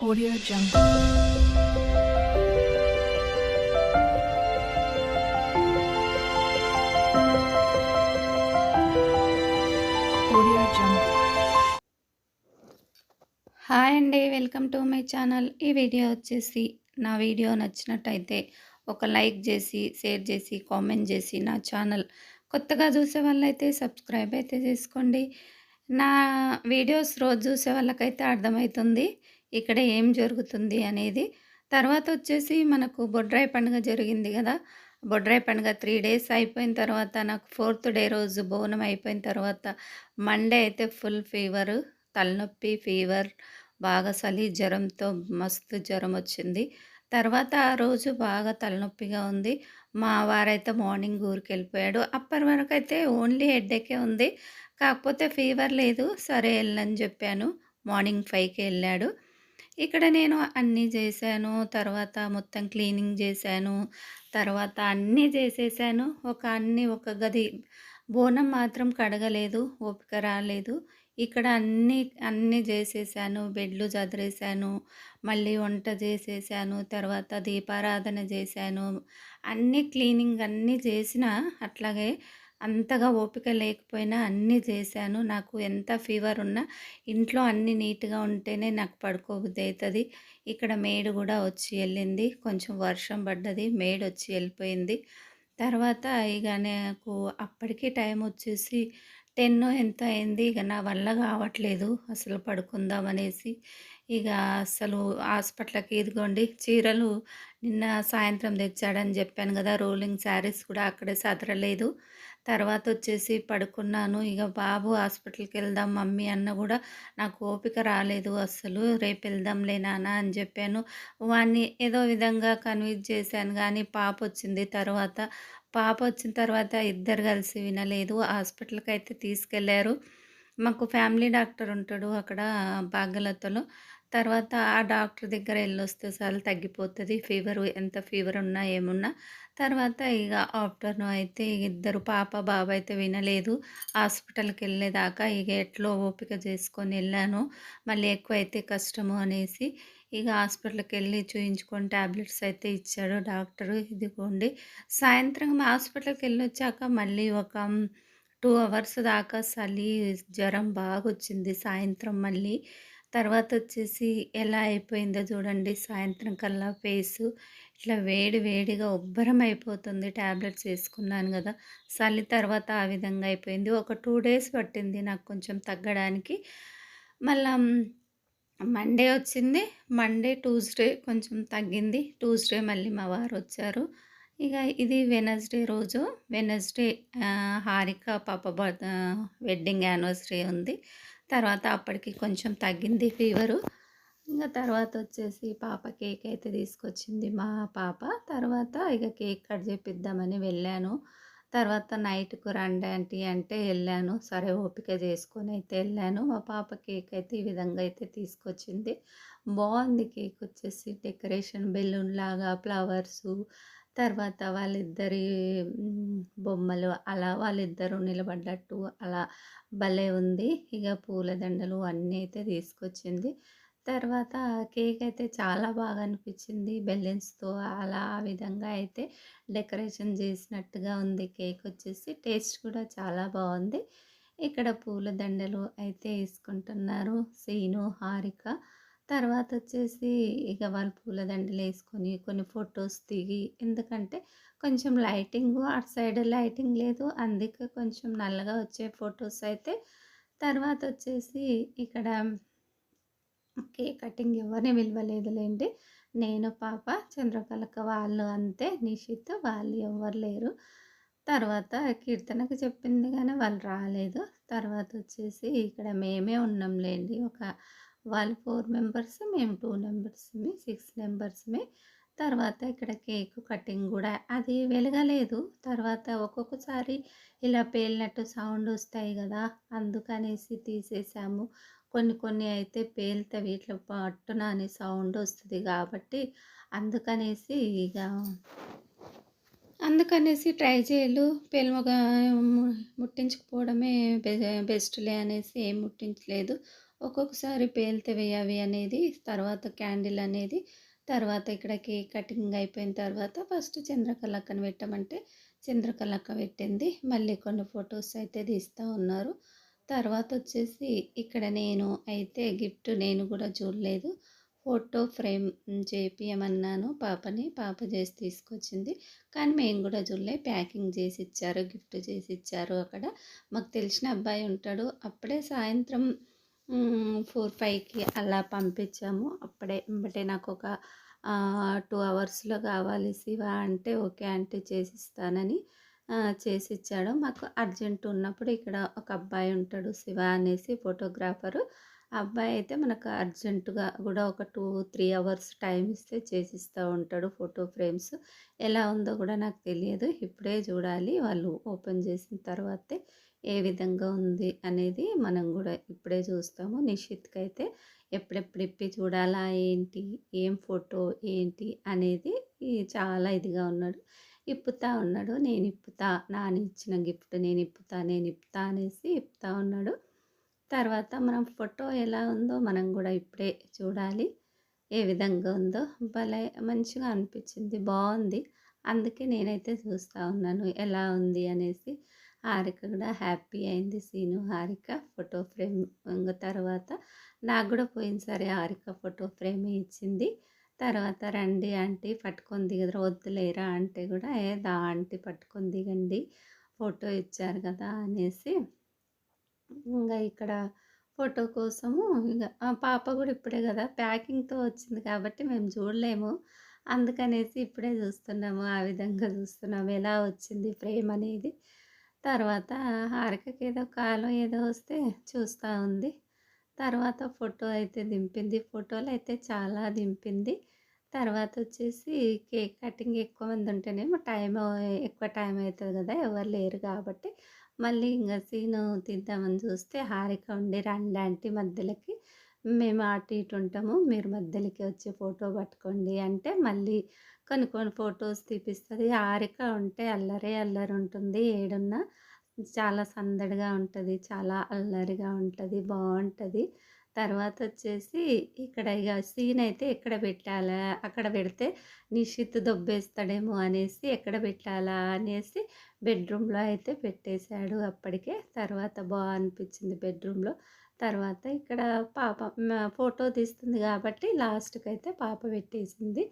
Audio Jungle. Audio Jungle. Hi అండి welcome to my channel ఈ video వచ్చేసి నా వీడియో నచ్చినట్టయితే ఒక లైక్ చేసి షేర్ చేసి కామెంట్ చేసి నా ఛానల్ కొత్తగా చూసే వాళ్ళైతే సబ్స్క్రైబ్ అయితే చేసుకోండి నా వీడియోస్ రోజు చూసే వాళ్ళకైతే అర్థమవుతుంది ఇక్కడ ఏం జరుగుతుంది అనేది. తర్వాత వచ్చేసి మనకు బొడ్రాయి పండుగ జరిగింది కదా. బొడ్రాయి పండుగ త్రీ డేస్ అయిపోయిన తర్వాత నాకు ఫోర్త్ డే రోజు బోనం అయిపోయిన తర్వాత మండే అయితే ఫుల్ ఫీవర్ తలనొప్పి ఫీవర్ బాగా చలి జ్వరంతో మస్తు జ్వరం వచ్చింది. తర్వాత ఆ రోజు బాగా తలనొప్పిగా ఉంది. మా వారైతే మార్నింగ్ ఊరికి వెళ్ళిపోయాడు. అప్పటి వరకు అయితే ఓన్లీ హెడ్ఏకే ఉంది. కాకపోతే ఫీవర్ లేదు. సరే వెళ్ళని చెప్పాను. మార్నింగ్ ఫైవ్కి వెళ్ళాడు. ఇక్కడ నేను అన్నీ చేశాను. తర్వాత మొత్తం క్లీనింగ్ చేశాను. తర్వాత అన్నీ చేసేసాను. ఒక అన్నీ ఒక గది బోనం మాత్రం కడగలేదు. ఓపిక రాలేదు. ఇక్కడ అన్నీ అన్నీ చేసేసాను. బెడ్లు చదిరేసాను. మళ్ళీ వంట చేసేసాను. తర్వాత దీపారాధన చేశాను. అన్నీ క్లీనింగ్ అన్నీ చేసిన అట్లాగే అంతగా ఓపిక లేకపోయినా అన్నీ చేశాను. నాకు ఎంత ఫీవర్ ఉన్నా ఇంట్లో అన్నీ నీట్గా ఉంటేనే నాకు పడుకోబుద్ది అవుతుంది ఇక్కడ మేడ్ కూడా వచ్చి వెళ్ళింది. కొంచెం వర్షం పడ్డది. మేడ్ వచ్చి వెళ్ళిపోయింది. తర్వాత ఇక నాకు అప్పటికి టైం వచ్చేసి టెన్ ఎంత అయింది. ఇక నా వల్ల కావట్లేదు. అసలు పడుకుందాం అనేసి ఇక అసలు హాస్పిటల్కి ఇదిగోండి చీరలు నిన్న సాయంత్రం తెచ్చాడని చెప్పాను కదా రోలింగ్ శారీస్ కూడా అక్కడే సదరలేదు. తర్వాత వచ్చేసి పడుకున్నాను. ఇక బాబు హాస్పిటల్కి వెళ్దాం మమ్మీ అన్న కూడా నాకు ఓపిక రాలేదు అస్సలు. రేపు వెళ్దాంలే నాన్న అని చెప్పాను. వాడిని ఏదో విధంగా కన్విన్స్ చేశాను కానీ పాప వచ్చింది తర్వాత. పాప వచ్చిన తర్వాత ఇద్దరు కలిసి వినలేదు. హాస్పిటల్కి అయితే తీసుకెళ్ళారు. మాకు ఫ్యామిలీ డాక్టర్ ఉంటాడు అక్కడ బాగలతలో. తర్వాత ఆ డాక్టర్ దగ్గర వెళ్ళొస్తే చాలు తగ్గిపోతుంది. ఫీవర్ ఎంత ఫీవర్ ఉన్నా ఏమున్నా. తర్వాత ఇక ఆఫ్టర్నూన్ అయితే ఇద్దరు పాప బాబు అయితే వినలేదు. హాస్పిటల్కి వెళ్ళేదాకా ఇక ఎట్లో ఓపిక చేసుకొని వెళ్ళాను మళ్ళీ ఎక్కువ అయితే కష్టము అనేసి ఇక హాస్పిటల్కి వెళ్ళి చూయించుకొని ట్యాబ్లెట్స్ అయితే ఇచ్చాడు డాక్టరు. ఇదిగోండి. సాయంత్రం హాస్పిటల్కి వెళ్ళి వచ్చాక మళ్ళీ ఒక టూ అవర్స్ దాకా చలి జ్వరం బాగా వచ్చింది సాయంత్రం మళ్ళీ. తర్వాత వచ్చేసి ఎలా అయిపోయిందో చూడండి. సాయంత్రం కల్లా ఫేసు ఇట్లా వేడి వేడిగా ఉబ్బరం అయిపోతుంది. ట్యాబ్లెట్స్ వేసుకున్నాను కదా. చలి తర్వాత ఆ విధంగా అయిపోయింది. ఒక టూ డేస్ పట్టింది నాకు కొంచెం తగ్గడానికి. మళ్ళా మండే వచ్చింది. మండే ట్యూస్డే కొంచెం తగ్గింది. ట్యూస్డే మళ్ళీ మా వారు వచ్చారు ఇక ఇది వెనస్డే రోజు. వెనస్డే హారిక పాప బర్త్ వెడ్డింగ్ యానివర్సరీ ఉంది. తర్వాత అప్పటికి కొంచెం తగ్గింది ఫీవరు. ఇంకా తర్వాత వచ్చేసి పాప కేక్ అయితే తీసుకొచ్చింది మా పాప. తర్వాత ఇక కేక్ కట్ చేపిద్దామని వెళ్ళాను. తర్వాత నైట్కు రండి ఆంటీ అంటే వెళ్ళాను. సరే ఓపిక చేసుకొని అయితే వెళ్ళాను. మా పాప కేక్ అయితే ఈ విధంగా అయితే తీసుకొచ్చింది. బాగుంది కేక్ వచ్చేసి డెకరేషన్ బెలూన్ లాగా ఫ్లవర్సు తర్వాత వాళ్ళిద్దరి బొమ్మలు అలా వాళ్ళిద్దరూ నిలబడ్డట్టు అలా భలే ఉంది. ఇక పూలదండలు అన్నీ అయితే తీసుకొచ్చింది. తర్వాత కేక్ అయితే చాలా బాగా అనిపించింది. బెలూన్స్తో అలా ఆ విధంగా అయితే డెకరేషన్ చేసినట్టుగా ఉంది. కేక్ వచ్చేసి టేస్ట్ కూడా చాలా బాగుంది. ఇక్కడ పూల దండలు అయితే వేసుకుంటున్నారు. సీను హారిక తర్వాత వచ్చేసి ఇక వాళ్ళు పూల దండలు వేసుకొని కొన్ని ఫొటోస్ దిగి ఎందుకంటే కొంచెం లైటింగ్ అటు సైడ్ లైటింగ్ లేదు. అందుకే కొంచెం నల్లగా వచ్చే ఫొటోస్ అయితే తర్వాత వచ్చేసి ఇక్కడ కేక్ కటింగ్ ఎవరిని విలువలేదులేండి నేను పాప చంద్రకళక వాళ్ళు అంతే. నిషిత్ వాళ్ళు ఎవరు లేరు. తర్వాత కీర్తనకు చెప్పింది కానీ వాళ్ళు రాలేదు. తర్వాత వచ్చేసి ఇక్కడ మేమే ఉన్నాంలేండి. ఒక వాళ్ళు ఫోర్ మెంబర్స్ మేము టూ మెంబర్స్మి సిక్స్ మెంబర్స్మి తర్వాత ఇక్కడ కేక్ కటింగ్ కూడా అది వెలగలేదు. తర్వాత ఒక్కొక్కసారి ఇలా పేలినట్టు సౌండ్ వస్తాయి కదా అందుకనేసి తీసేసాము. కొన్ని కొన్ని అయితే పేలుతవి ఇట్లా పట్టున అని సౌండ్ వస్తుంది కాబట్టి అందుకనేసి ఇక అందుకనేసి ట్రై చేయలు. పెళ్ళుగా ముట్టించకపోవడమే బె బెస్ట్లే అనేసి ఏం ముట్టించలేదు. ఒక్కొక్కసారి పేలుతవి అవి అనేది. తర్వాత క్యాండిల్ అనేది. తర్వాత ఇక్కడ కేక్ కటింగ్ అయిపోయిన తర్వాత ఫస్ట్ చంద్రకళక్కని పెట్టమంటే చంద్రకళక్క పెట్టింది. మళ్ళీ కొన్ని ఫొటోస్ అయితే తీస్తా ఉన్నారు. తర్వాత వచ్చేసి ఇక్కడ నేను అయితే గిఫ్ట్ నేను కూడా చూడలేదు. ఫోటో ఫ్రేమ్ చేపియమన్నాను పాపని. పాప చేసి తీసుకొచ్చింది. కానీ మేము కూడా చూడలే. ప్యాకింగ్ చేసి ఇచ్చారు. గిఫ్ట్ చేసి ఇచ్చారు అక్కడ. మాకు తెలిసిన అబ్బాయి ఉంటాడు. అప్పుడే సాయంత్రం ఫోర్ ఫైవ్కి అలా పంపించాము. అప్పుడే ఎంబటే నాకొక ఆహ్, 2 అవర్స్‌లో కావాలి శివ అంటే, ఓకే ఆంటీ చేసిస్తానని చేసి చేసిచ్చాడు. మాకు అర్జెంట్ ఉన్నప్పుడు ఇక్కడ ఒక అబ్బాయి ఉంటాడు శివ అనేసి ఫోటోగ్రాఫరు. అబ్బాయి అయితే మనకు అర్జెంటుగా కూడా ఒక 2, 3 అవర్స్ టైం ఇస్తే చేసిస్తా ఉంటాడు ఫోటో ఫ్రేమ్స్. ఎలా ఉందో కూడా నాకు తెలియదు. ఇప్పుడే చూడాలి. వాళ్ళు ఓపెన్ చేసిన తర్వాతే ఏ విధంగా ఉంది అనేది మనం కూడా ఇప్పుడే చూస్తాము. నిషిత్‌కైతే ఎప్పుడెప్పుడు ఇప్పి చూడాలా ఏంటి? ఏం ఫోటో ఏంటి? అనేది చాలా ఇదిగా ఉన్నాడు. ఇప్పుతా ఉన్నాడు. నేను ఇప్పుతా. నాని ఇచ్చిన గిఫ్ట్ నేను ఇప్పుతా, నేను ఇప్పుతా అనేసి ఇప్పుతా ఉన్నాడు. తర్వాత మనం ఫోటో ఎలా ఉందో మనం కూడా ఇప్పుడే చూడాలి. ఏ విధంగా ఉందో భలే మంచిగా అనిపించింది. బాగుంది అందుకే నేనైతే చూస్తా ఉన్నాను. ఎలా ఉంది అనేసి. హారిక కూడా హ్యాపీ అయింది. సీను, హారిక ఫోటో ఫ్రేమ్ ఇంకా తర్వాత నాకు కూడా పోయినసారి హారిక ఫోటో ఫ్రేమే ఇచ్చింది. తర్వాత రండి ఆంటీ పట్టుకొని దిగదురా వద్దులేరా అంటే కూడా ఏ దా ఆంటీ పట్టుకొని దిగండి. ఫోటో ఇచ్చారు కదా! అనేసి ఇంకా ఇక్కడ ఫోటో కోసము ఇంకా పాప కూడా ఇప్పుడే కదా! ప్యాకింగ్‌తో వచ్చింది కాబట్టి మేము చూడలేము. అందుకనేసి ఇప్పుడే చూస్తున్నాము. ఆ విధంగా చూస్తున్నాము. ఎలా వచ్చింది ఫ్రేమ్ అనేది. తర్వాత హారికకి ఏదో కాలో ఏదో వస్తే చూస్తా ఉంది. తర్వాత ఫోటో అయితే దింపింది. ఫోటోలు అయితే చాలా దింపింది. తర్వాత వచ్చేసి కేక్ కటింగ్ ఎక్కువ మంది ఉంటేనేమో టైం ఎక్కువ టైం అవుతుంది కదా! ఎవరు లేరు కాబట్టి మళ్ళీ ఇంకా సీను తిద్దామని చూస్తే హారిక ఉండి రండి ఆంటీ మధ్యలోకి. మేము అటు ఇటు ఉంటాము. మీరు మధ్యలోకి వచ్చి ఫోటో పట్టుకోండి అంటే మళ్ళీ కొన్ని కొన్ని ఫోటోస్ తీపిస్తుంది ఆరిక ఉంటే అల్లరే అల్లరి ఉంటుంది. ఏడున్నా చాలా సందడిగా ఉంటుంది చాలా అల్లరిగా ఉంటుంది బాగుంటుంది తర్వాత వచ్చేసి ఇక్కడ ఇక సీన్ అయితే ఎక్కడ పెట్టాలా? అక్కడ పెడితే నిషిత్ దొబ్బేస్తాడేమో అనేసి ఎక్కడ పెట్టాలా అనేసి బెడ్‌రూమ్‌లో అయితే పెట్టేశాడు అప్పటికే. తర్వాత బాగా అనిపించింది బెడ్‌రూమ్‌లో. తర్వాత ఇక్కడ పాప ఫోటో తీస్తుంది కాబట్టి లాస్ట్కి అయితే పాప పెట్టేసింది.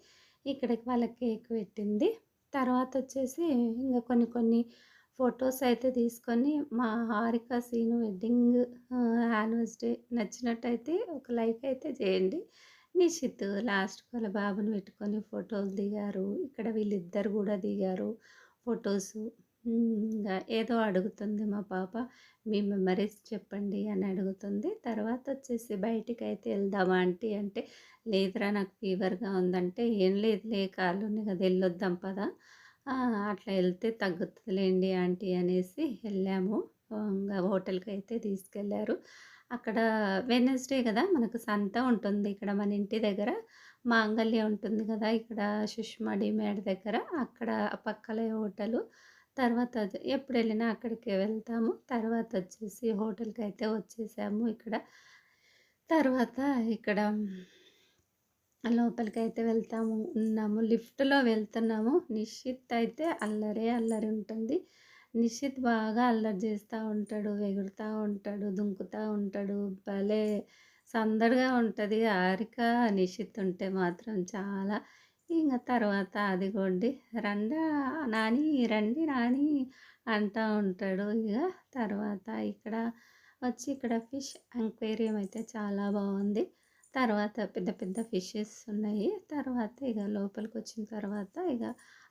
ఇక్కడికి వాళ్ళకి కేక్ పెట్టింది. తర్వాత వచ్చేసి ఇంకా కొన్ని కొన్ని ఫొటోస్ అయితే తీసుకొని మా హారిక, సీను వెడ్డింగ్ యానివర్సరీ నచ్చినట్టయితే ఒక లైక్ అయితే చేయండి. నిషిత్ లాస్ట్ వాళ్ళ బాబుని పెట్టుకొని ఫోటోలు దిగారు. ఇక్కడ వీళ్ళిద్దరు కూడా దిగారు ఫొటోసు ఇంకా ఏదో అడుగుతుంది మా పాప. మీ మెమరీస్ చెప్పండి అని అడుగుతుంది. తర్వాత వచ్చేసి బయటికి అయితే వెళ్దామా ఆంటీ అంటే, లేదురా నాకు ఫీవర్‌గా ఉందంటే, ఏం లేదులే కాలుని కదా! వెళ్ళొద్దాం పదా! అట్లా వెళ్తే తగ్గుతుందిలేండి ఆంటీ అనేసి వెళ్ళాము. ఇంకా హోటల్కి అయితే తీసుకెళ్ళారు. అక్కడ వెడ్నెస్‌డే కదా! మనకు సంత ఉంటుంది ఇక్కడ మన ఇంటి దగ్గర. మాంగల్య ఉంటుంది కదా! ఇక్కడ సుష్మా డీమార్ట్ దగ్గర. అక్కడ పక్కలే హోటలు. తర్వాత ఎప్పుడు ఎప్పుడెళ్ళినా అక్కడికి వెళ్తాము. తర్వాత వచ్చేసి హోటల్కి అయితే వచ్చేసాము ఇక్కడ. తర్వాత ఇక్కడ లోపలికైతే వెళ్తాము ఉన్నాము. లిఫ్ట్‌లో వెళ్తున్నాము. నిషిత్ అయితే అల్లరే అల్లరి ఉంటుంది. నిషిత్ బాగా అల్లరి చేస్తూ ఉంటాడు. ఎగురుతూ ఉంటాడు. దుంకుతూ ఉంటాడు. భలే సందడిగా ఉంటుంది హారిక, నిషిత్ ఉంటే మాత్రం చాలా. ఇంకా తర్వాత అదిగోండి రండా నాని రండి నాని అంటా ఉంటాడు ఇక తర్వాత ఇక్కడ వచ్చి ఇక్కడ ఫిష్ అంక్వేరియం అయితే చాలా బాగుంది తర్వాత పెద్ద పెద్ద ఫిషెస్ ఉన్నాయి. తర్వాత ఇక లోపలికి వచ్చిన తర్వాత ఇక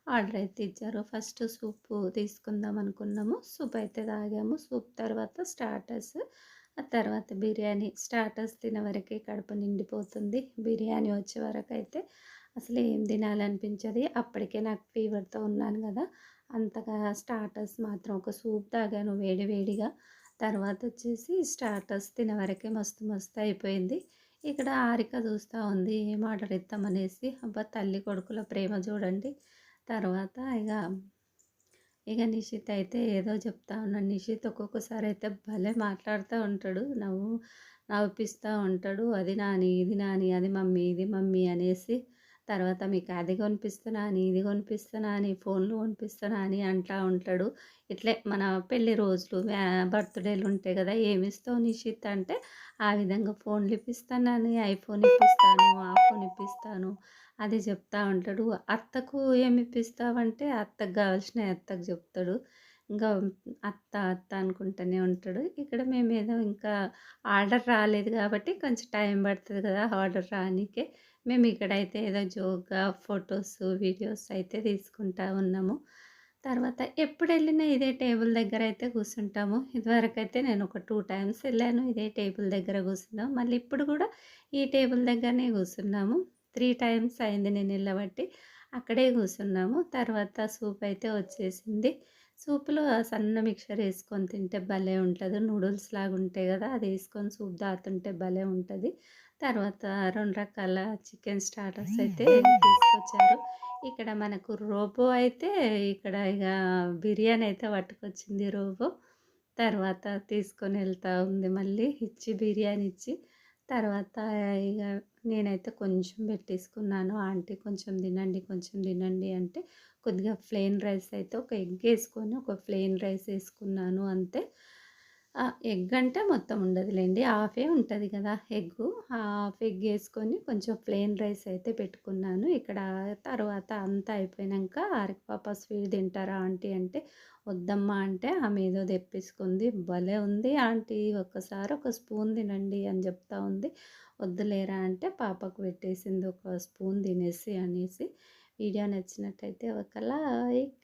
ఆర్డర్ అయితే ఇచ్చారు. ఫస్ట్ సూపు తీసుకుందాం అనుకున్నాము. సూప్ అయితే తాగాము. సూప్ తర్వాత స్టార్టర్స్. ఆ తర్వాత బిర్యానీ. స్టార్టర్స్ తినే వరకే కడుపు నిండిపోతుంది. బిర్యానీ వచ్చే వరకైతే అసలు ఏం తినాలనిపించదు అప్పటికే నాకు ఫీవర్‌తో ఉన్నాను కదా! అంతగా స్టార్టర్స్ మాత్రం ఒక సూప్ తాగాను వేడి వేడిగా. తర్వాత వచ్చేసి స్టార్టర్స్ తినే వరకే మస్తు మస్తు అయిపోయింది. ఇక్కడ ఆరిక చూస్తూ ఉంది. ఏం ఆర్డర్ ఇద్దామనేసి. అబ్బా! తల్లి కొడుకుల ప్రేమ చూడండి. తర్వాత ఇక ఇక నిషిత్ అయితే ఏదో చెప్తా ఉన్నాను నిషిత్ ఒక్కొక్కసారి అయితే భలే మాట్లాడుతూ ఉంటాడు. నవ్వు నవ్విపిస్తా ఉంటాడు. అది నాని, ఇది నాని, అది మమ్మీ, ఇది మమ్మీ అనేసి. తర్వాత మీకు అది కొనిపిస్తున్నా అని, ఇది కొనిపిస్తున్నా అని, ఫోన్‌లు కొనిపిస్తున్నా అని అంటా ఉంటాడు. ఇట్లే మన పెళ్ళి రోజులు, బర్త్‌డేలు ఉంటాయి గదా! ఏమిస్తావు నిషిత్ అంటే, ఆ విధంగా ఫోన్‌లు ఇప్పిస్తానని, ఐఫోన్ ఇప్పిస్తాను, ఆ ఫోన్ ఇప్పిస్తాను అది చెప్తా ఉంటాడు. అత్తకు ఏమి ఇప్పిస్తావంటే, అత్తకు కావాల్సిన అత్తకు చెప్తాడు. ఇంకా అత్త, అత్త అనుకుంటూనే ఉంటాడు. ఇక్కడ మేము ఏదో ఇంకా ఆర్డర్ రాలేదు కాబట్టి కొంచెం టైం పడుతుంది కదా! ఆర్డర్ రానికే మేము ఇక్కడైతే ఏదో జోక్‌గా ఫోటోస్, వీడియోస్ అయితే తీసుకుంటా ఉన్నాము. తర్వాత ఎప్పుడు వెళ్ళినా ఇదే టేబుల్ దగ్గర అయితే కూర్చుంటాము. ఇదివరకైతే నేను ఒక టూ టైమ్స్ వెళ్ళాను ఇదే టేబుల్ దగ్గర కూర్చున్నాం. మళ్ళీ ఇప్పుడు కూడా ఈ టేబుల్ దగ్గరనే కూర్చున్నాము. త్రీ టైమ్స్ అయింది నేను నిలబట్టి అక్కడే కూర్చున్నాము. తర్వాత సూప్ అయితే వచ్చేసింది. సూప్‌లో సన్న మిక్చర్ వేసుకొని తింటే భలే ఉంటుంది నూడిల్స్ లాగా ఉంటాయి కదా అది వేసుకొని సూప్ దాతుంటే భలే ఉంటుంది తర్వాత 2 రకాల చికెన్ స్టార్టర్స్ అయితే తీసుకొచ్చారు. ఇక్కడ మనకు రోబో అయితే ఇక్కడ ఇగ బిర్యానీ అయితే పట్టుకొచ్చింది రోబో. తర్వాత తీసుకొని ఎళ్తా ఉంది మళ్ళీ ఇచ్చి బిర్యానీ ఇచ్చి. తర్వాత ఇగ నేనైతే కొంచెం పెట్టేసుకున్నాను. ఆంటీ కొంచెం తినండి, కొంచెం తినండి అంటే కొద్దిగా ప్లెయిన్ రైస్ అయితే ఒక ఎగ్ ఏసుకొని ఒక ప్లెయిన్ రైస్ ఏసుకున్నాను అంతే. ఎగ్ అంటే మొత్తం ఉండదులేండి హాఫే ఉంటుంది కదా! ఎగ్ హాఫ్ ఎగ్ వేసుకొని కొంచెం ప్లెయిన్ రైస్ అయితే పెట్టుకున్నాను. ఇక్కడ తర్వాత అంతా అయిపోయాక హారిక పాప స్వీట్ తింటారా ఆంటీ అంటే, వద్దమ్మా అంటే ఆమె ఏదో తెప్పించుకుంది. భలే ఉంది ఆంటీ ఒక్కసారి ఒక స్పూన్ తినండి అని చెప్తా ఉంది. వద్దులేరా అంటే పాపకు పెట్టేసింది ఒక స్పూన్ తినేసి అనేసి. వీడియో నచ్చినట్టయితే ఒక లైక్